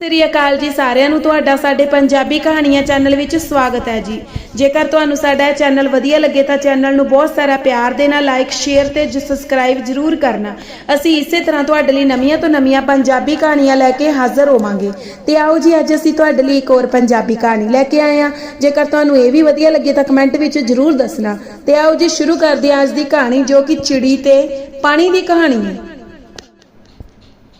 ਸ੍ਰੀ ਅਕਾਲ ਜੀ ਸਾਰਿਆਂ ਨੂੰ, ਤੁਹਾਡਾ ਸਾਡੇ ਪੰਜਾਬੀ ਕਹਾਣੀਆਂ ਚੈਨਲ ਵਿੱਚ ਸਵਾਗਤ ਹੈ ਜੀ। ਜੇਕਰ ਤੁਹਾਨੂੰ ਸਾਡਾ ਇਹ ਚੈਨਲ ਵਧੀਆ ਲੱਗੇ ਤਾਂ ਚੈਨਲ ਨੂੰ ਬਹੁਤ ਸਾਰਾ ਪਿਆਰ ਦੇਣਾ ਲਾਈਕ ਸ਼ੇਅਰ ਤੇ ਸਬਸਕ੍ਰਾਈਬ ਜ਼ਰੂਰ ਕਰਨਾ। ਅਸੀਂ ਇਸੇ ਤਰ੍ਹਾਂ ਤੁਹਾਡੇ ਲਈ ਨਵੀਆਂ ਤੋਂ ਨਵੀਆਂ ਪੰਜਾਬੀ ਕਹਾਣੀਆਂ ਲੈ ਕੇ ਹਾਜ਼ਰ ਹੋਵਾਂਗੇ। ਤੇ ਆਓ ਜੀ, ਅੱਜ ਅਸੀਂ ਤੁਹਾਡੇ ਲਈ ਇੱਕ ਹੋਰ ਪੰਜਾਬੀ ਕਹਾਣੀ ਲੈ ਕੇ ਆਏ ਹਾਂ। ਜੇਕਰ ਤੁਹਾਨੂੰ ਇਹ ਵੀ ਵਧੀਆ ਲੱਗੇ ਤਾਂ ਕਮੈਂਟ ਵਿੱਚ ਜ਼ਰੂਰ ਦੱਸਣਾ। ਤੇ ਆਓ ਜੀ, ਸ਼ੁਰੂ ਕਰਦੇ ਹਾਂ ਅੱਜ ਦੀ ਕਹਾਣੀ, ਜੋ ਕਿ ਚਿੜੀ ਤੇ ਪਾਣੀ ਦੀ ਕਹਾਣੀ ਹੈ।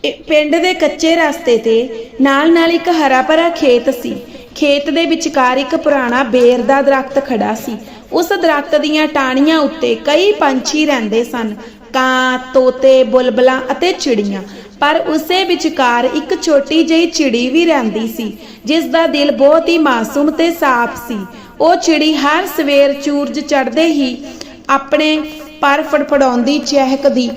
ਪਿੰਡ ਦੇ ਕੱਚੇ ਰਸਤੇ ਤੇ ਨਾਲ-ਨਾਲ ਇੱਕ ਹਰਾ-ਭਰਾ ਖੇਤ ਸੀ। ਖੇਤ ਦੇ ਵਿਚਕਾਰ ਇੱਕ ਪੁਰਾਣਾ ਬੇਰ ਦਾ ਦਰਖਤ ਖੜਾ ਸੀ। ਉਸ ਦਰਖਤ ਦੀਆਂ ਟਾਹਣੀਆਂ ਉੱਤੇ ਕਈ ਪੰਛੀ ਰਹਿੰਦੇ ਸਨ। ਕਾਂ, ਤੋਤੇ, ਬੁਲਬਲਾਂ ਅਤੇ ਚਿੜੀਆਂ। ਪਰ ਉਸੇ ਵਿਚਕਾਰ ਇੱਕ ਛੋਟੀ ਜਿਹੀ ਚਿੜੀ ਵੀ ਰਹਿੰਦੀ ਸੀ, ਜਿਸ ਦਾ ਦਿਲ ਬਹੁਤ ਹੀ ਮਾਸੂਮ ਤੇ ਸਾਫ਼ ਸੀ। ਉਹ ਚਿੜੀ ਹਰ ਸਵੇਰ ਸੂਰਜ ਚੜ੍ਹਦੇ ਹੀ ਆਪਣੇ ਪਰ ਫੜਫੜਾਉਂਦੀ, ਚਹਿਕਦੀ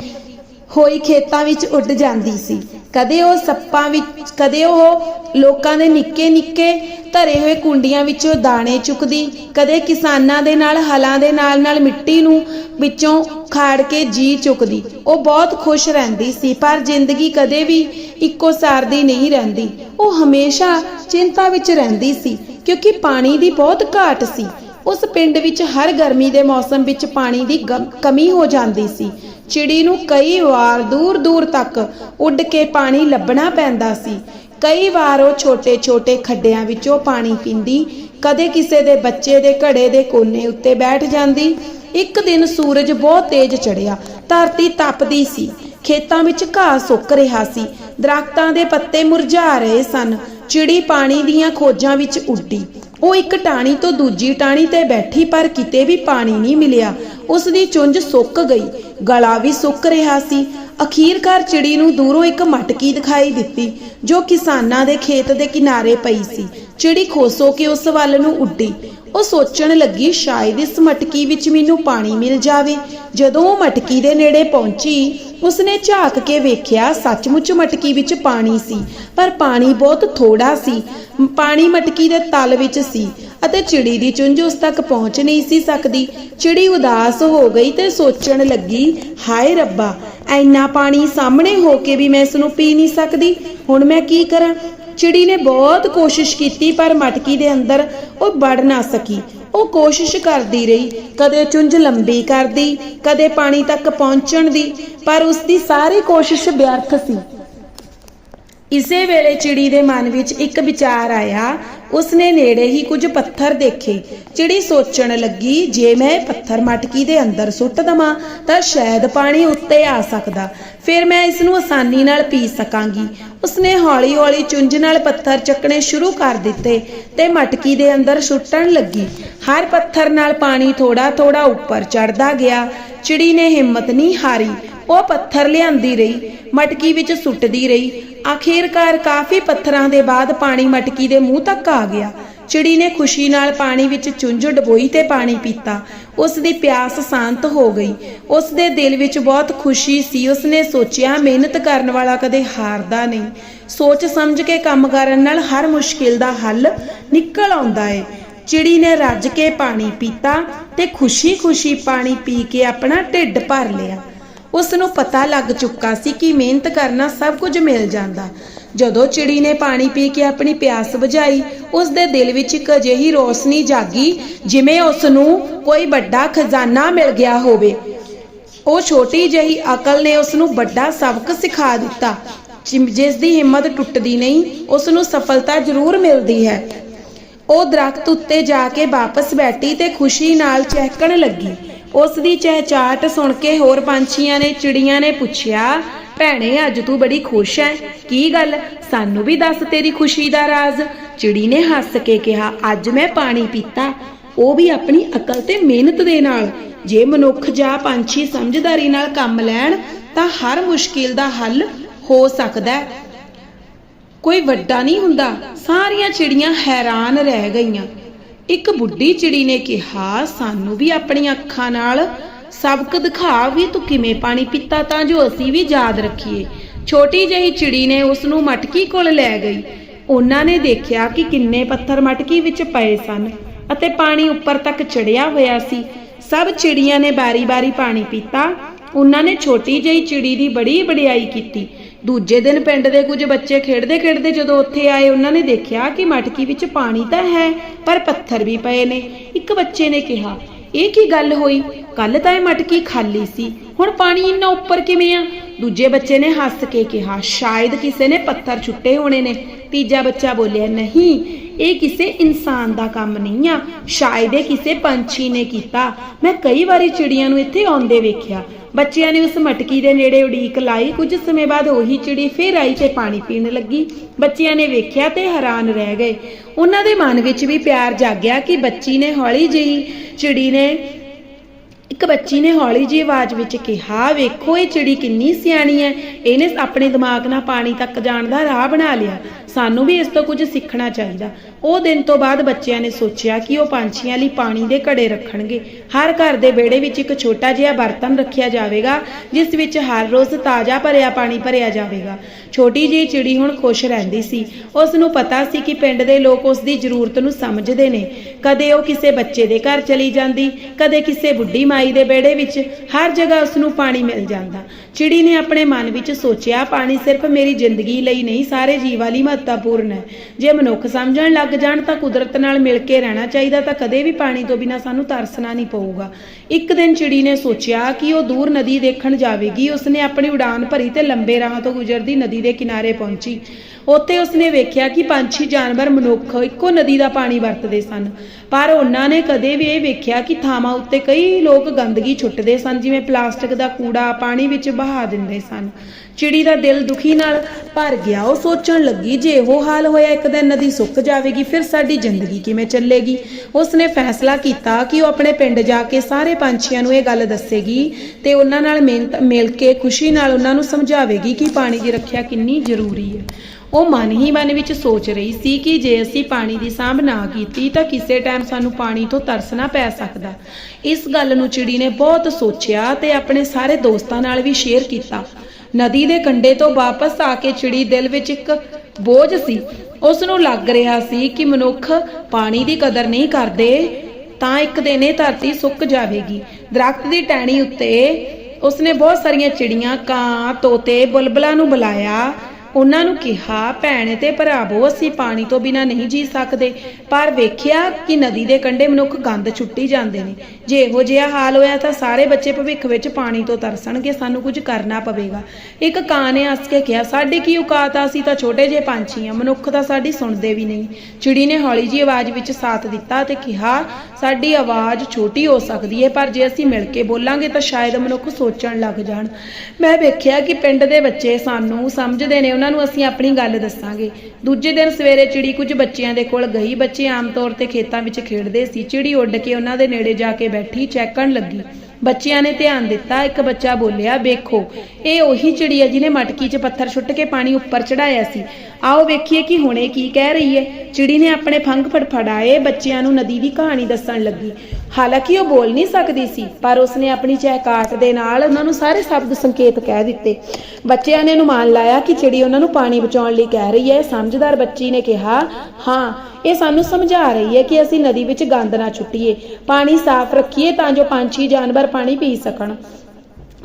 ਹੋਈ ਖੇਤਾਂ ਵਿੱਚ ਉੱਡ ਜਾਂਦੀ ਸੀ। ਕਦੇ ਉਹ ਸੱਪਾਂ ਵਿੱਚ, ਕਦੇ ਉਹ ਲੋਕਾਂ ਦੇ ਨਿੱਕੇ ਨਿੱਕੇ ਧਰੇ ਹੋਏ ਕੁੰਡੀਆਂ ਵਿੱਚੋਂ ਦਾਣੇ ਚੁੱਕਦੀ, ਕਦੇ ਕਿਸਾਨਾਂ ਦੇ ਨਾਲ, ਹਲਾਂ ਦੇ ਨਾਲ ਨਾਲ ਮਿੱਟੀ ਨੂੰ ਵਿੱਚੋਂ ਖਾੜ ਕੇ ਜੀ ਚੁੱਕਦੀ। ਉਹ ਬਹੁਤ ਖੁਸ਼ ਰਹਿੰਦੀ ਸੀ, ਪਰ ਜ਼ਿੰਦਗੀ ਕਦੇ ਵੀ ਇੱਕੋ ਸਾਰ ਦੀ ਨਹੀਂ ਰਹਿੰਦੀ। ਉਹ ਹਮੇਸ਼ਾ ਚਿੰਤਾ ਵਿੱਚ ਰਹਿੰਦੀ ਸੀ, ਕਿਉਂਕਿ ਪਾਣੀ ਦੀ ਬਹੁਤ ਘਾਟ ਸੀ। ਉਸ ਪਿੰਡ ਵਿੱਚ ਹਰ ਗਰਮੀ ਦੇ ਮੌਸਮ ਵਿੱਚ ਪਾਣੀ ਦੀ ਗਮ- ਕਮੀ ਹੋ ਜਾਂਦੀ ਸੀ। ਚਿੜੀ ਨੂੰ ਕਈ ਵਾਰ ਦੂਰ-ਦੂਰ ਤੱਕ ਉੱਡ ਕੇ ਪਾਣੀ ਲੱਭਣਾ ਪੈਂਦਾ ਸੀ। ਕਈ ਵਾਰ ਉਹ ਛੋਟੇ-ਛੋਟੇ ਖੱਡਿਆਂ ਵਿੱਚੋਂ ਪਾਣੀ ਪੀਂਦੀ, ਕਦੇ ਕਿਸੇ ਦੇ ਬੱਚੇ ਦੇ ਘੜੇ ਦੇ ਕੋਨੇ ਉੱਤੇ ਬੈਠ ਜਾਂਦੀ। ਇੱਕ ਦਿਨ ਸੂਰਜ ਬਹੁਤ ਤੇਜ਼ ਚੜ੍ਹਿਆ, ਧਰਤੀ ਤਪਦੀ ਸੀ। ਖੇਤਾਂ ਵਿੱਚ ਘਾਹ ਸੁੱਕ ਰਿਹਾ ਸੀ। ਦਰਖਤਾਂ ਦੇ ਪੱਤੇ ਮੁਰਝਾ ਰਹੇ ਸਨ। ਚਿੜੀ ਪਾਣੀ ਦੀਆਂ ਖੋਜਾਂ ਵਿੱਚ ਉੱਡੀ। ਉਹ ਇੱਕ ਟਾਣੀ ਤੋਂ ਦੂਜੀ ਟਾਣੀ ਤੇ ਬੈਠੀ, ਪਰ ਕਿਤੇ ਵੀ ਪਾਣੀ ਨਹੀਂ ਮਿਲਿਆ। ਉਸ ਦੀ ਚੁੰਝ ਸੁੱਕ ਗਈ। ਗਲਾ ਵੀ ਸੁੱਕ ਰਿਹਾ ਸੀ। ਅਖੀਰਕਾਰ ਚਿੜੀ ਨੂੰ ਦੂਰੋਂ ਇੱਕ ਮਟਕੀ ਦਿਖਾਈ ਦਿੱਤੀ, ਜੋ ਕਿਸਾਨਾਂ ਦੇ ਖੇਤ ਦੇ ਕਿਨਾਰੇ ਪਈ ਸੀ। ਚਿੜੀ ਖੁਸ਼ ਹੋ ਕੇ ਉਸ ਵੱਲ ਨੂੰ ਉੱਡੀ। ਉਹ ਸੋਚਣ ਲੱਗੀ, ਸ਼ਾਇਦ ਇਸ ਮਟਕੀ ਵਿੱਚ ਮੈਨੂੰ ਪਾਣੀ ਮਿਲ ਜਾਵੇ। ਜਦੋਂ ਉਹ ਮਟਕੀ ਦੇ ਨੇੜੇ ਪਹੁੰਚੀ ਉਸਨੇ ਝਾਕ ਕੇ ਵੇਖਿਆ, ਸੱਚਮੁੱਚ ਮਟਕੀ ਵਿੱਚ ਪਾਣੀ ਸੀ, ਪਰ ਪਾਣੀ ਬਹੁਤ ਥੋੜਾ ਸੀ। ਪਾਣੀ ਮਟਕੀ ਦੇ ਤਲ ਵਿੱਚ ਸੀ ਅਤੇ ਚਿੜੀ ਦੀ ਚੁੰਝ ਉਸ ਤੱਕ ਪਹੁੰਚ ਨਹੀਂ ਸੀ ਸਕਦੀ। ਚਿੜੀ ਉਦਾਸ ਹੋ ਗਈ ਤੇ ਸੋਚਣ ਲੱਗੀ, ਹਾਏ ਰੱਬਾ, ਐਨਾ ਪਾਣੀ ਸਾਹਮਣੇ ਹੋ ਕੇ ਵੀ ਮੈਂ ਇਸ ਨੂੰ ਪੀ ਨਹੀਂ ਸਕਦੀ। ਹੁਣ ਮੈਂ ਕੀ ਕਰਾਂ? ਚਿੜੀ ਨੇ ਬਹੁਤ ਕੋਸ਼ਿਸ਼ ਕੀਤੀ, ਪਰ ਮਟਕੀ ਦੇ ਅੰਦਰ ਉਹ ਵੜ ਨਾ ਸਕੀ। ਉਹ ਕੋਸ਼ਿਸ਼ ਕਰਦੀ ਰਹੀ, ਕਦੇ ਚੁੰਝ ਲੰਬੀ ਕਰਦੀ, ਕਦੇ ਪਾਣੀ ਤੱਕ ਪਹੁੰਚਣ ਦੀ, ਪਰ ਉਸ ਦੀ ਸਾਰੀ ਕੋਸ਼ਿਸ਼ ਵਿਅਰਥ ਸੀ। ਇਸੇ ਵੇਲੇ ਚਿੜੀ ਦੇ ਮਨ ਵਿੱਚ ਇੱਕ ਵਿਚਾਰ ਆਇਆ, ਉਸਨੇ ਨੇੜੇ ਹੀ ਕੁਝ ਪੱਥਰ ਦੇਖੇ। ਚਿੜੀ ਸੋਚਣ ਲੱਗੀ, ਜੇ ਮੈਂ ਪੱਥਰ ਮਟਕੀ ਦੇ ਅੰਦਰ ਸੁੱਟ ਦਵਾਂ, ਤਾਂ ਸ਼ਾਇਦ ਪਾਣੀ ਉੱਤੇ ਆ ਸਕਦਾ। ਫਿਰ ਮੈਂ ਇਸ ਨੂੰ ਆਸਾਨੀ ਨਾਲ ਪੀ ਸਕਾਂਗੀ। ਉਸਨੇ ਹੌਲੀ-ਹੌਲੀ ਚੁੰਝ ਨਾਲ ਪੱਥਰ ਚੱਕਣੇ ਸ਼ੁਰੂ ਕਰ ਦਿੱਤੇ ਤੇ ਮਟਕੀ ਦੇ ਅੰਦਰ ਸੁੱਟਣ ਲੱਗੀ। ਹਰ ਪੱਥਰ ਨਾਲ ਪਾਣੀ ਥੋੜਾ-ਥੋੜਾ ਉੱਪਰ ਚੜਦਾ ਗਿਆ। ਚਿੜੀ ਨੇ ਹਿੰਮਤ ਨਹੀਂ ਹਾਰੀ। ਉਹ ਪੱਥਰ ਲਿਆਂਦੀ ਰਹੀ, ਮਟਕੀ ਵਿੱਚ ਸੁੱਟਦੀ ਰਹੀ। ਆਖਿਰਕਾਰ ਕਾਫੀ ਪੱਥਰਾਂ ਦੇ ਬਾਅਦ ਪਾਣੀ ਮਟਕੀ ਦੇ ਮੂੰਹ ਤੱਕ ਆ ਗਿਆ। ਚਿੜੀ ਨੇ ਖੁਸ਼ੀ ਨਾਲ ਪਾਣੀ ਵਿੱਚ ਚੁੰਝ ਡਬੋਈ ਤੇ ਪਾਣੀ ਪੀਤਾ। ਉਸ ਦੀ ਪਿਆਸ ਸ਼ਾਂਤ ਹੋ ਗਈ। ਉਸ ਦੇ ਦਿਲ ਵਿੱਚ ਬਹੁਤ ਖੁਸ਼ੀ ਸੀ। ਉਸ ਨੇ ਸੋਚਿਆ, ਮਿਹਨਤ ਕਰਨ ਵਾਲਾ ਕਦੇ ਹਾਰਦਾ ਨਹੀਂ। ਸੋਚ ਸਮਝ ਕੇ ਕੰਮ ਕਰਨ ਨਾਲ ਹਰ ਮੁਸ਼ਕਿਲ ਦਾ ਹੱਲ ਨਿਕਲ ਆਉਂਦਾ ਏ। ਚਿੜੀ ਨੇ ਰੱਜ ਕੇ ਪਾਣੀ ਪੀਤਾ ਤੇ ਖੁਸ਼ੀ-ਖੁਸ਼ੀ ਪਾਣੀ ਪੀ ਕੇ ਆਪਣਾ ਢਿੱਡ ਭਰ ਲਿਆ। ਉਸ ਨੂੰ ਪਤਾ ਲੱਗ ਚੁੱਕਾ ਸੀ ਕਿ ਮਿਹਨਤ ਕਰਨਾ ਸਭ ਕੁਝ ਮਿਲ ਜਾਂਦਾ। ਜਦੋਂ ਚਿੜੀ ਨੇ ਪਾਣੀ ਪੀ ਕੇ ਆਪਣੀ ਪਿਆਸ ਬੁਝਾਈ ਉਸ ਦੇ ਦਿਲ ਵਿੱਚ ਇੱਕ ਅਜਿਹੀ ਰੋਸ਼ਨੀ ਜਾਗੀ ਜਿਵੇਂ ਉਸ ਨੂੰ ਕੋਈ ਵੱਡਾ ਖਜ਼ਾਨਾ ਮਿਲ ਗਿਆ ਹੋਵੇ। ਉਹ ਛੋਟੀ ਜਿਹੀ ਅਕਲ ਨੇ ਉਸ ਨੂੰ ਵੱਡਾ ਸਬਕ ਸਿਖਾ ਦਿੱਤਾ। ਜਿ- ਜਿਸ ਦੀ ਹਿੰਮਤ ਟੁੱਟਦੀ ਨਹੀਂ ਉਸ ਨੂੰ ਸਫਲਤਾ ਜ਼ਰੂਰ ਮਿਲਦੀ ਹੈ। ਉਹ ਦਰਖਤ ਉੱਤੇ ਜਾ ਕੇ ਵਾਪਸ ਬੈਠੀ ਤੇ ਖੁਸ਼ੀ ਨਾਲ ਚਹਿਕਣ ਲੱਗੀ। ਉਸ ਦੀ ਚਹਿਚਾਟ ਸੁਣ ਕੇ ਹੋਰ ਪੰਛੀਆਂ ਨੇ, ਚਿੜੀਆਂ ਨੇ ਪੁੱਛਿਆ, ਭੈਣੇ, ਅੱਜ ਤੂੰ ਬੜੀ ਖੁਸ਼ ਐ। ਕੀ ਗੱਲ? ਸਾਨੂੰ ਵੀ ਦੱਸ ਤੇਰੀ ਖੁਸ਼ੀ ਦਾ ਰਾਜ਼। ਚਿੜੀ ਨੇ ਹੱਸ ਕੇ ਕਿਹਾ, ਅੱਜ ਮੈਂ ਪਾਣੀ ਪੀਤਾ। ਉਹ ਵੀ ਆਪਣੀ ਅਕਲ ਤੇ ਮਿਹਨਤ ਦੇ ਨਾਲ। ਜੇ ਮਨੁੱਖ ਜਾਂ ਪੰਛੀ ਸਮਝਦਾਰੀ ਨਾਲ ਕੰਮ ਲੈਣ, ਤਾਂ ਹਰ ਮੁਸ਼ਕਿਲ ਦਾ ਹੱਲ ਹੋ ਸਕਦਾ ਹੈ। ਕੋਈ ਵੱਡਾ ਨਹੀਂ ਹੁੰਦਾ। ਸਾਰੀਆਂ ਚਿੜੀਆਂ ਹੈਰਾਨ ਰਹਿ ਗਈਆਂ। ਇੱਕ ਬੁੱਢੀ ਚਿੜੀ ਨੇ ਕਿਹਾ, ਸਾਨੂੰ ਵੀ ਆਪਣੀਆਂ ਅੱਖਾਂ ਨਾਲ ਸਬਕ ਦਿਖਾ ਵੀ ਤੂੰ ਕਿਵੇਂ ਪਾਣੀ ਪੀਤਾ ਤਾਂ ਜੋ ਅਸੀਂ ਵੀ ਯਾਦ ਰੱਖੀਏ। ਛੋਟੀ ਜਿਹੀ ਚਿੜੀ ਨੇ ਉਸ ਨੂੰ ਮਟਕੀ ਕੋਲ ਲੈ ਗਈ। ਉਹਨਾਂ ਨੇ ਦੇਖਿਆ ਕਿ ਕਿੰਨੇ ਪੱਥਰ ਮਟਕੀ ਵਿੱਚ ਪਏ ਸਨ ਅਤੇ ਪਾਣੀ ਉੱਪਰ ਤੱਕ ਚੜਿਆ ਹੋਇਆ ਸੀ। ਸਭ ਚਿੜੀਆਂ ਨੇ ਬਾਰੀ-ਬਾਰੀ ਪਾਣੀ ਪੀਤਾ। ਉਹਨਾਂ ਨੇ ਛੋਟੀ ਜਿਹੀ ਚਿੜੀ ਦੀ ਬੜੀ ਵਡਿਆਈ ਕੀਤੀ। ਦੂਜੇ ਦਿਨ ਪਿੰਡ ਦੇ ਕੁਝ ਬੱਚੇ ਖੇਡਦੇ ਖੇਡਦੇ ਜਦੋਂ ਉੱਥੇ ਆਏ, ਉਹਨਾਂ ਨੇ ਦੇਖਿਆ ਕਿ ਮਟਕੀ ਵਿੱਚ ਪਾਣੀ ਤਾਂ ਹੈ, ਪਰ ਪੱਥਰ ਵੀ ਪਏ ਨੇ। ਇੱਕ ਬੱਚੇ ਨੇ ਕਿਹਾ, ਇਹ ਕੀ ਗੱਲ ਹੋਈ? ਕੱਲ ਤਾਂ ਇਹ ਮਟਕੀ ਖਾਲੀ ਸੀ। ਹੁਣ ਪਾਣੀ ਇੰਨਾ ਉੱਪਰ ਕਿਵੇਂ ਆ? ਦੂਜੇ ਬੱਚੇ ਨੇ ਹੱਸ ਕੇ ਕਿਹਾ, ਸ਼ਾਇਦ ਕਿਸੇ ਨੇ ਪੱਥਰ ਛੁੱਟੇ ਹੋਣੇ ਨੇ। ਤੀਜਾ ਬੱਚਾ ਬੋਲਿਆ, ਨਹੀਂ, ਇਹ ਕਿਸੇ ਇਨਸਾਨ ਦਾ ਕੰਮ ਨਹੀਂ ਆ। ਸ਼ਾਇਦ ਇਹ ਕਿਸੇ ਪੰਛੀ ਨੇ ਕੀਤਾ। ਮੈਂ ਕਈ ਵਾਰੀ ਚਿੜੀਆਂ ਨੂੰ ਇੱਥੇ ਆਉਂਦੇ ਵੇਖਿਆ। ਬੱਚਿਆਂ ਨੇ ਉਸ ਮਟਕੀ ਦੇ ਨੇੜੇ ਉਡੀਕ ਲਾਈ। ਕੁਝ ਸਮੇਂ ਬਾਅਦ ਉਹੀ ਚਿੜੀ ਫੇਰ ਆਈ ਤੇ ਪਾਣੀ ਪੀਣ ਲੱਗੀ। ਬੱਚਿਆਂ ਨੇ ਵੇਖਿਆ ਤੇ ਹੈਰਾਨ ਰਹਿ ਗਏ। ਉਹਨਾਂ ਦੇ ਮਨ ਵਿੱਚ ਵੀ ਪਿਆਰ ਜਾਗਿਆ ਕਿ ਬੱਚੀ ਨੇ ਹੌਲੀ ਜਿਹੀ ਚਿੜੀ ਨੇ ਇੱਕ ਬੱਚੀ ਨੇ ਹੌਲੀ ਜਿਹੀ ਆਵਾਜ਼ ਵਿੱਚ ਕਿਹਾ, ਵੇਖੋ, ਇਹ ਚਿੜੀ ਕਿੰਨੀ ਸਿਆਣੀ ਹੈ। ਇਹਨੇ ਆਪਣੇ ਦਿਮਾਗ ਨਾਲ ਪਾਣੀ ਤੱਕ ਜਾਣ ਦਾ ਰਾਹ ਬਣਾ ਲਿਆ। ਸਾਨੂੰ ਵੀ ਇਸ ਤੋਂ ਕੁਝ ਸਿੱਖਣਾ ਚਾਹੀਦਾ। ਉਹ ਦਿਨ ਤੋਂ ਬਾਅਦ ਬੱਚਿਆਂ ਨੇ ਸੋਚਿਆ ਕਿ ਉਹ ਪੰਛੀਆਂ ਲਈ ਪਾਣੀ ਦੇ ਘੜੇ ਰੱਖਣਗੇ। ਹਰ ਘਰ ਦੇ ਵਿਹੜੇ ਵਿੱਚ ਇੱਕ ਛੋਟਾ ਜਿਹਾ ਬਰਤਨ ਰੱਖਿਆ ਜਾਵੇਗਾ, ਜਿਸ ਵਿੱਚ ਹਰ ਰੋਜ਼ ਤਾਜ਼ਾ ਭਰਿਆ ਪਾਣੀ ਭਰਿਆ ਜਾਵੇਗਾ। ਛੋਟੀ ਜਿਹੀ ਚਿੜੀ ਹੁਣ ਖੁਸ਼ ਰਹਿੰਦੀ ਸੀ। ਉਸ ਨੂੰ ਪਤਾ ਸੀ ਕਿ ਪਿੰਡ ਦੇ ਲੋਕ ਉਸ ਦੀ ਜ਼ਰੂਰਤ ਨੂੰ ਸਮਝਦੇ ਨੇ। ਕਦੇ ਉਹ ਕਿਸੇ ਬੱਚੇ ਦੇ ਘਰ ਚਲੀ ਜਾਂਦੀ, ਕਦੇ ਕਿਸੇ ਬੁੱਢੀ ਮਾਈ ਦੇ ਵਿਹੜੇ ਵਿੱਚ। ਹਰ ਜਗ੍ਹਾ ਉਸ ਨੂੰ ਪਾਣੀ ਮਿਲ ਜਾਂਦਾ। ਚਿੜੀ ਨੇ ਆਪਣੇ ਮਨ ਵਿੱਚ ਸੋਚਿਆ, ਪਾਣੀ ਸਿਰਫ ਮੇਰੀ ਜ਼ਿੰਦਗੀ ਲਈ ਨਹੀਂ, ਸਾਰੇ ਜੀਵਾਂ ਲਈ ਮਹੱਤਵਪੂਰਨ ਹੈ। ਜੇ ਮਨੁੱਖ ਸਮਝਣ ਲੱਗ ਜਾਣ ਤਾਂ ਕੁਦਰਤ ਨਾਲ ਮਿਲ ਕੇ ਰਹਿਣਾ ਚਾਹੀਦਾ, ਤਾਂ ਕਦੇ ਵੀ ਪਾਣੀ ਤੋਂ ਬਿਨਾਂ ਸਾਨੂੰ ਤਰਸਣਾ ਨਹੀਂ ਪਊਗਾ। ਇੱਕ ਦਿਨ ਚਿੜੀ ਨੇ ਸੋਚਿਆ ਕਿ ਉਹ ਦੂਰ ਨਦੀ ਦੇਖਣ ਜਾਵੇਗੀ। ਉਸਨੇ ਆਪਣੀ ਉਡਾਨ ਭਰੀ ਤੇ ਲੰਬੇ ਰਾਹ ਤੋਂ ਗੁਜ਼ਰਦੀ ਨਦੀ ਦੇ ਕਿਨਾਰੇ ਪਹੁੰਚੀ। ਉੱਥੇ ਉਸਨੇ ਵੇਖਿਆ ਕਿ ਪੰਛੀ ਜਾਨਵਰ ਮਨੁੱਖ ਇੱਕੋ ਨਦੀ ਦਾ ਪਾਣੀ ਵਰਤਦੇ ਸਨ। ਪਰ ਉਹਨਾਂ ਨੇ ਕਦੇ ਵੀ ਇਹ ਵੇਖਿਆ ਕਿ ਥਾਵਾਂ ਉੱਤੇ ਕਈ ਲੋਕ ਗੰਦਗੀ ਛੁੱਟਦੇ ਸਨ, ਜਿਵੇਂ ਪਲਾਸਟਿਕ ਦਾ ਕੂੜਾ ਪਾਣੀ ਵਿੱਚ ਬਹਾ ਦਿੰਦੇ ਸਨ। ਚਿੜੀ ਦਾ ਦਿਲ ਦੁਖੀ ਨਾਲ ਭਰ ਗਿਆ। ਉਹ ਸੋਚਣ ਲੱਗੀ, ਜੇ ਇਹੋ ਹਾਲ ਹੋਇਆ, ਇੱਕ ਦਿਨ ਨਦੀ ਸੁੱਕ ਜਾਵੇਗੀ, ਫਿਰ ਸਾਡੀ ਜ਼ਿੰਦਗੀ ਕਿਵੇਂ ਚੱਲੇਗੀ? ਉਸਨੇ ਫੈਸਲਾ ਕੀਤਾ ਕਿ ਉਹ ਆਪਣੇ ਪਿੰਡ ਜਾ ਕੇ ਸਾਰੇ ਪੰਛੀਆਂ ਨੂੰ ਇਹ ਗੱਲ ਦੱਸੇਗੀ ਤੇ ਉਹਨਾਂ ਨਾਲ ਮਿਹਨਤ ਮਿਲ ਕੇ ਖੁਸ਼ੀ ਨਾਲ ਉਹਨਾਂ ਨੂੰ ਸਮਝਾਵੇਗੀ ਕਿ ਪਾਣੀ ਦੀ ਰੱਖਿਆ ਕਿੰਨੀ ਜ਼ਰੂਰੀ ਹੈ। ਉਹ ਮਨ ਹੀ ਮਨ ਵਿੱਚ ਸੋਚ ਰਹੀ ਸੀ ਕਿ ਜੇ ਅਸੀਂ ਪਾਣੀ ਦੀ ਸਾਂਭ ਨਾ ਕੀਤੀ ਤਾਂ ਕਿਸੇ ਟਾਈਮ ਸਾਨੂੰ ਪਾਣੀ ਤੋਂ ਤਰਸਣਾ ਪੈ ਸਕਦਾ। ਇਸ ਗੱਲ ਨੂੰ ਚਿੜੀ ਨੇ ਬਹੁਤ ਸੋਚਿਆ ਤੇ ਆਪਣੇ ਸਾਰੇ ਦੋਸਤਾਂ ਨਾਲ ਵੀ ਸ਼ੇਅਰ ਕੀਤਾ। ਨਦੀ ਦੇ ਕੰਢੇ ਤੋਂ ਵਾਪਸ ਆ ਕੇ ਚਿੜੀ ਦਿਲ ਵਿੱਚ ਇੱਕ ਬੋਝ ਸੀ। ਉਸ ਨੂੰ ਲੱਗ ਰਿਹਾ ਸੀ ਕਿ ਮਨੁੱਖ ਪਾਣੀ ਦੀ ਕਦਰ ਨਹੀਂ ਕਰਦੇ, ਤਾਂ ਇੱਕ ਦਿਨ ਇਹ ਧਰਤੀ ਸੁੱਕ ਜਾਵੇਗੀ। ਦਰਖਤ ਦੀ ਟਹਿਣੀ ਉੱਤੇ ਉਸਨੇ ਬਹੁਤ ਸਾਰੀਆਂ ਚਿੜੀਆਂ, ਕਾਂ, ਤੋਤੇ, ਬੁਲਬੁਲਾਂ ਨੂੰ ਬੁਲਾਇਆ। ਉਹਨਾਂ ਨੂੰ ਕਿਹਾ, ਭੈਣ ਤੇ ਭਰਾਵੋ ਅਸੀਂ ਪਾਣੀ ਤੋਂ ਬਿਨਾਂ ਨਹੀਂ ਜੀ ਸਕਦੇ। ਪਰ ਵੇਖਿਆ ਕਿ ਨਦੀ ਦੇ ਕੰਢੇ ਮਨੁੱਖ ਗੰਦ ਛੁੱਟੀ ਜਾਂਦੇ ਨੇ। ਜੇ ਇਹੋ ਜਿਹਾ ਹਾਲ ਹੋਇਆ ਤਾਂ ਸਾਰੇ ਬੱਚੇ ਭਵਿੱਖ ਵਿੱਚ ਪਾਣੀ ਤੋਂ ਤਰਸਣਗੇ, ਸਾਨੂੰ ਕੁਝ ਕਰਨਾ ਪਵੇਗਾ। ਇੱਕ ਕਾਂ ਨੇ ਹੱਸ ਕੇ ਕਿਹਾ, ਸਾਡੀ ਕੀ ਔਕਾਤ ਆ? ਅਸੀਂ ਤਾਂ ਛੋਟੇ ਜਿਹੇ ਪੰਛੀ ਆ ਮਨੁੱਖ ਤਾਂ ਸਾਡੀ ਸੁਣਦੇ ਵੀ ਨਹੀਂ। ਚਿੜੀ ਨੇ ਹੌਲੀ ਜਿਹੀ ਆਵਾਜ਼ ਵਿੱਚ ਸਾਥ ਦਿੱਤਾ ਤੇ ਕਿਹਾ, ਸਾਡੀ ਆਵਾਜ਼ ਛੋਟੀ ਹੋ ਸਕਦੀ ਹੈ ਪਰ ਜੇ ਅਸੀਂ ਮਿਲ ਕੇ ਬੋਲਾਂਗੇ ਤਾਂ ਸ਼ਾਇਦ ਮਨੁੱਖ ਸੋਚਣ ਲੱਗ ਜਾਣ। ਮੈਂ ਵੇਖਿਆ ਕਿ ਪਿੰਡ ਦੇ ਬੱਚੇ ਸਾਨੂੰ ਸਮਝਦੇ ਨੇ ਉਹਨਾਂ ਨੂੰ ਅਸੀਂ ਆਪਣੀ ਗੱਲ ਦੱਸਾਂਗੇ। ਦੂਜੇ ਦਿਨ ਸਵੇਰੇ ਚਿੜੀ ਕੁਝ ਬੱਚਿਆਂ ਦੇ ਕੋਲ ਗਈ। ਬੱਚੇ ਆਮ ਤੌਰ ਤੇ ਖੇਤਾਂ ਵਿੱਚ ਖੇਡਦੇ ਸੀ। ਚਿੜੀ ਉੱਡ ਕੇ ਉਹਨਾਂ ਦੇ ਨੇੜੇ ਜਾ ਕੇ ਬੈਠੀ, ਚੈੱਕਣ ਲੱਗੀ। ਬੱਚਿਆਂ ਨੇ ਧਿਆਨ ਦਿੱਤਾ। ਇੱਕ ਬੱਚਾ ਬੋਲਿਆ, ਵੇਖੋ, ਇਹ ਉਹੀ ਚਿੜੀ ਹੈ ਜਿਹਨੇ ਮਟਕੀ 'ਚ ਪੱਥਰ ਸੁੱਟ ਕੇ ਪਾਣੀ ਉੱਪਰ ਚੜਾਇਆ ਸੀ। ਆਓ ਵੇਖੀਏ ਕਿ ਹੁਣੇ ਕੀ ਕਹਿ ਰਹੀ ਹੈ। ਚਿੜੀ ਨੇ ਆਪਣੇ ਫੰਗ ਫੜਫੜਾਏ। ਬੱਚਿਆਂ ਨੂੰ ਨਦੀ ਦੀ ਕਹਾਣੀ ਦੱਸਣ ਲੱਗੀ। ਹਾਲਾਂਕਿ ਉਹ ਬੋਲ ਨਹੀਂ ਸਕਦੀ ਸੀ, ਪਰ ਉਸਨੇ ਆਪਣੀ ਚਹਿਕਾਟ ਦੇ ਨਾਲ ਉਹਨਾਂ ਨੂੰ ਸਾਰੇ ਸ਼ਬਦ ਸੰਕੇਤ ਕਹਿ ਦਿੱਤੇ। ਬੱਚਿਆਂ ਨੇ ਅਨੁਮਾਨ ਲਾਇਆ ਕਿ ਚਿੜੀ ਉਹਨਾਂ ਨੂੰ ਪਾਣੀ ਬਚਾਉਣ ਲਈ ਕਹਿ ਰਹੀ ਹੈ। ਸਮਝਦਾਰ ਬੱਚੀ ਨੇ ਕਿਹਾ, ਹਾਂ, ਇਹ ਸਾਨੂੰ ਸਮਝਾ ਰਹੀ ਹੈ ਕਿ ਅਸੀਂ ਨਦੀ ਵਿੱਚ ਗੰਦ ਨਾ ਛੁੱਟੀਏ। ਪਾਣੀ ਸਾਫ਼ ਰੱਖੀਏ ਤਾਂ ਜੋ ਪੰਛੀ, ਜਾਨਵਰ ਪਾਣੀ ਪੀ ਸਕਣ।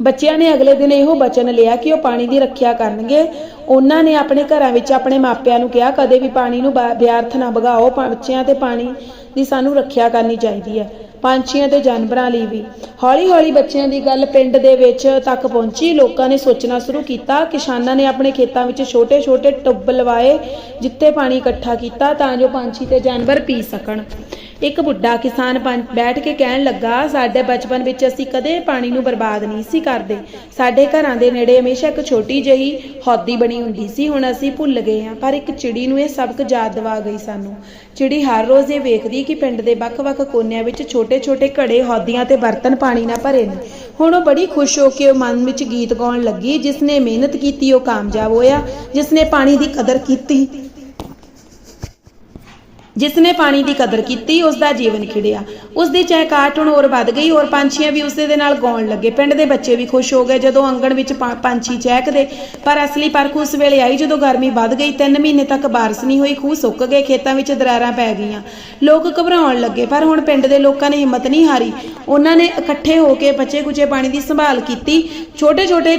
ਬੱਚਿਆਂ ਨੇ ਅਗਲੇ ਦਿਨ ਇਹੋ ਬਚਨ ਲਿਆ ਕਿ ਉਹ ਪਾਣੀ ਦੀ ਰੱਖਿਆ ਕਰਨਗੇ। ਉਹਨਾਂ ਨੇ ਆਪਣੇ ਘਰਾਂ ਵਿੱਚ ਆਪਣੇ ਮਾਪਿਆਂ ਨੂੰ ਕਿਹਾ, ਕਦੇ ਵੀ ਪਾਣੀ ਨੂੰ ਵਿਅਰਥ ਨਾ ਵਗਾਓ ਬੱਚਿਆਂ ਤੇ ਪਾਣੀ ਦੀ ਸਾਨੂੰ ਰੱਖਿਆ ਕਰਨੀ ਚਾਹੀਦੀ ਹੈ। ਪੰਛੀਆਂ ਤੇ ਜਾਨਵਰਾਂ ਲਈ ਵੀ। ਹੌਲੀ-ਹੌਲੀ ਬੱਚਿਆਂ ਦੀ ਗੱਲ ਪਿੰਡ ਦੇ ਵਿੱਚ ਤੱਕ ਪਹੁੰਚੀ। ਲੋਕਾਂ ਨੇ ਸੋਚਣਾ ਸ਼ੁਰੂ ਕੀਤਾ। ਕਿਸਾਨਾਂ ਨੇ ਆਪਣੇ ਖੇਤਾਂ ਵਿੱਚ ਛੋਟੇ-ਛੋਟੇ ਟੁੱਬ ਲਵਾਏ ਜਿੱਥੇ ਪਾਣੀ ਇਕੱਠਾ ਕੀਤਾ ਤਾਂ ਜੋ ਪੰਛੀ ਤੇ ਜਾਨਵਰ ਪੀ ਸਕਣ। ਇੱਕ ਬੁੱਢਾ ਕਿਸਾਨ ਪੰ- ਬੈਠ ਕੇ ਕਹਿਣ ਲੱਗਾ, ਸਾਡੇ ਬਚਪਨ ਵਿੱਚ ਅਸੀਂ ਕਦੇ ਪਾਣੀ ਨੂੰ ਬਰਬਾਦ ਨਹੀਂ ਸੀ ਕਰਦੇ। ਸਾਡੇ ਘਰਾਂ ਦੇ ਨੇੜੇ ਹਮੇਸ਼ਾ ਇੱਕ ਛੋਟੀ ਜਿਹੀ ਹੌਦੀ ਬਣੀ ਹੁੰਦੀ ਸੀ। ਹੁਣ ਅਸੀਂ ਭੁੱਲ ਗਏ ਹਾਂ, ਪਰ ਇੱਕ ਚਿੜੀ ਨੂੰ ਇਹ ਸਬਕ ਯਾਦ ਦਿਵਾ ਗਈ ਸਾਨੂੰ। ਚਿੜੀ ਹਰ ਰੋਜ਼ ਇਹ ਵੇਖਦੀ ਕਿ ਪਿੰਡ ਦੇ ਵੱਖ-ਵੱਖ ਕੋਨਿਆਂ ਵਿੱਚ ਛੋਟੇ-ਛੋਟੇ ਘੜੇ ਹੌਦੀਆਂ ਤੇ ਬਰਤਨ ਪਾਣੀ ਨਾਲ ਭਰੇ ਨੇ। ਹੁਣ ਉਹ ਬੜੀ ਖੁਸ਼ ਹੋ ਕੇ ਉਹ ਮਨ ਵਿੱਚ ਗੀਤ ਗਾਉਣ ਲੱਗੀ। ਜਿਸ ਨੇ ਮਿਹਨਤ ਕੀਤੀ, ਉਹ ਕਾਮਯਾਬ ਹੋਇਆ। ਜਿਸ ਨੇ ਪਾਣੀ ਦੀ ਕਦਰ ਕੀਤੀ ਜਿਸ ਨੇ ਪਾਣੀ ਦੀ ਕਦਰ ਕੀਤੀ ਉਸ ਦਾ ਜੀਵਨ ਖਿੜਿਆ। ਉਸ ਦੀ ਚਹਿਕਾਟ ਹੁਣ ਹੋਰ ਵੱਧ ਗਈ ਔਰ ਪੰਛੀਆਂ ਵੀ ਉਸੇ ਦੇ ਨਾਲ ਗਾਉਣ ਲੱਗੇ। ਪਿੰਡ ਦੇ ਬੱਚੇ ਵੀ ਖੁਸ਼ ਹੋ ਗਏ ਜਦੋਂ ਅੰਗਣ ਵਿੱਚ ਪਾ- ਪੰਛੀ ਚਹਿਕਦੇ। ਪਰ ਅਸਲੀ ਪਰਖ ਉਸ ਵੇਲੇ ਆਈ ਜਦੋਂ ਗਰਮੀ ਵੱਧ ਗਈ। 3 ਮਹੀਨੇ ਤੱਕ ਬਾਰਿਸ਼ ਨਹੀਂ ਹੋਈ, ਖੂਹ ਸੁੱਕ ਗਏ, ਖੇਤਾਂ ਵਿੱਚ ਦਰਾਰਾਂ ਪੈ ਗਈਆਂ। ਲੋਕ ਘਬਰਾਉਣ ਲੱਗੇ, ਪਰ ਹੁਣ ਪਿੰਡ ਦੇ ਲੋਕਾਂ ਨੇ ਹਿੰਮਤ ਨਹੀਂ ਹਾਰੀ। ਉਹਨਾਂ ਨੇ ਇਕੱਠੇ ਹੋ ਕੇ ਬਚੇ ਕੁਚੇ ਪਾਣੀ ਦੀ ਸੰਭਾਲ ਕੀਤੀ। ਛੋਟੇ ਛੋਟੇ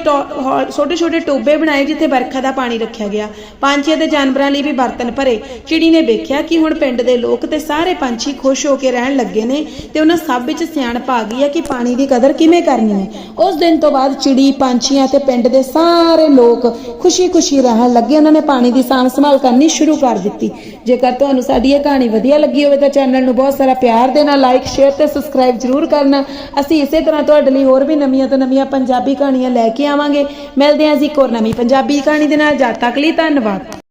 ਛੋਟੇ ਛੋਟੇ ਟੋਬੇ ਬਣਾਏ ਜਿੱਥੇ ਬਰਖਾ ਦਾ ਪਾਣੀ ਰੱਖਿਆ ਗਿਆ। ਪੰਛੀਆਂ ਤੇ ਜਾਨਵਰਾਂ ਲਈ ਵੀ ਬਰਤਨ ਭਰੇ। ਚਿੜੀ ਨੇ ਵੇਖਿਆ ਕਿ ਹੁਣ ਪਿੰਡ ਦੇ ਲੋਕ ਤੇ ਸਾਰੇ ਪੰਛੀ ਖੁਸ਼ ਹੋ ਕੇ ਰਹਿਣ ਲੱਗੇ ਨੇ ਤੇ ਉਹਨਾਂ ਸਭ ਵਿੱਚ ਸਿਆਣਪ ਆ ਗਈ ਹੈ ਕਿ ਪਾਣੀ ਦੀ ਕਦਰ ਕਿਵੇਂ ਕਰਨੀ ਹੈ। ਉਸ ਦਿਨ ਤੋਂ ਬਾਅਦ ਚਿੜੀ, ਪੰਛੀਆਂ ਤੇ ਪਿੰਡ ਦੇ ਸਾਰੇ ਲੋਕ ਖੁਸ਼ੀ-ਖੁਸ਼ੀ ਰਹਿਣ ਲੱਗੇ। ਉਹਨਾਂ ਨੇ ਪਾਣੀ ਦੀ ਸਾਂਭ ਸੰਭਾਲ ਕਰਨੀ ਸ਼ੁਰੂ ਕਰ ਦਿੱਤੀ। ਜੇਕਰ ਤੁਹਾਨੂੰ ਸਾਡੀ ਇਹ ਕਹਾਣੀ ਵਧੀਆ ਲੱਗੀ ਹੋਵੇ ਤਾਂ ਚੈਨਲ ਨੂੰ ਬਹੁਤ ਸਾਰਾ ਪਿਆਰ ਦੇਣਾ ਲਾਈਕ ਸ਼ੇਅਰ ਤੇ ਸਬਸਕ੍ਰਾਈਬ ਜਰੂਰ ਕਰਨਾ। ਅਸੀਂ ਇਸੇ ਤਰ੍ਹਾਂ ਤੁਹਾਡੇ ਲਈ ਹੋਰ ਵੀ ਨਵੀਆਂ ਤੋਂ ਨਵੀਆਂ ਪੰਜਾਬੀ ਕਹਾਣੀਆਂ ਲੈ ਕੇ ਆਵਾਂਗੇ। ਮਿਲਦੇ ਹਾਂ ਅਸੀਂ ਇੱਕ ਹੋਰ ਨਵੀਂ ਪੰਜਾਬੀ ਕਹਾਣੀ ਦੇ ਨਾਲ। ਜਦ ਤੱਕ ਲਈ ਧੰਨਵਾਦ।